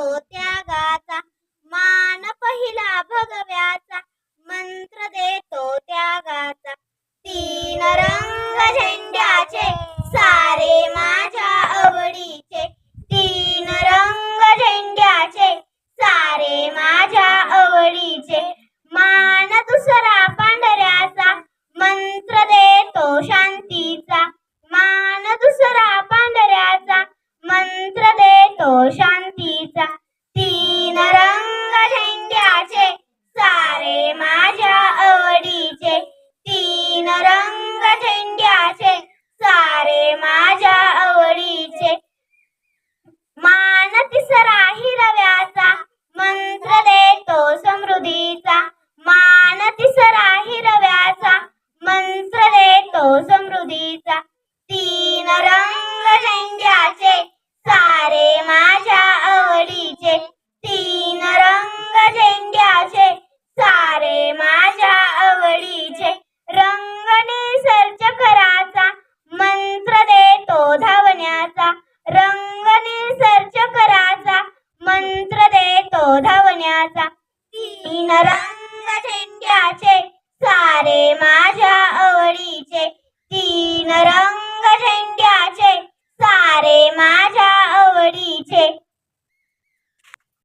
我家 झेंड्याचे सारे माझ्या आवडीचे. मान तिसरा हिरव्याचा मंत्र देतो समृद्धीचा. मान तिसरा हिरव्याचा मंत्र देतो समृद्धीचा. तीन रंग झेंड्याचे सोन्याचा तीन रंग झेंड्याचे सारे माझ्या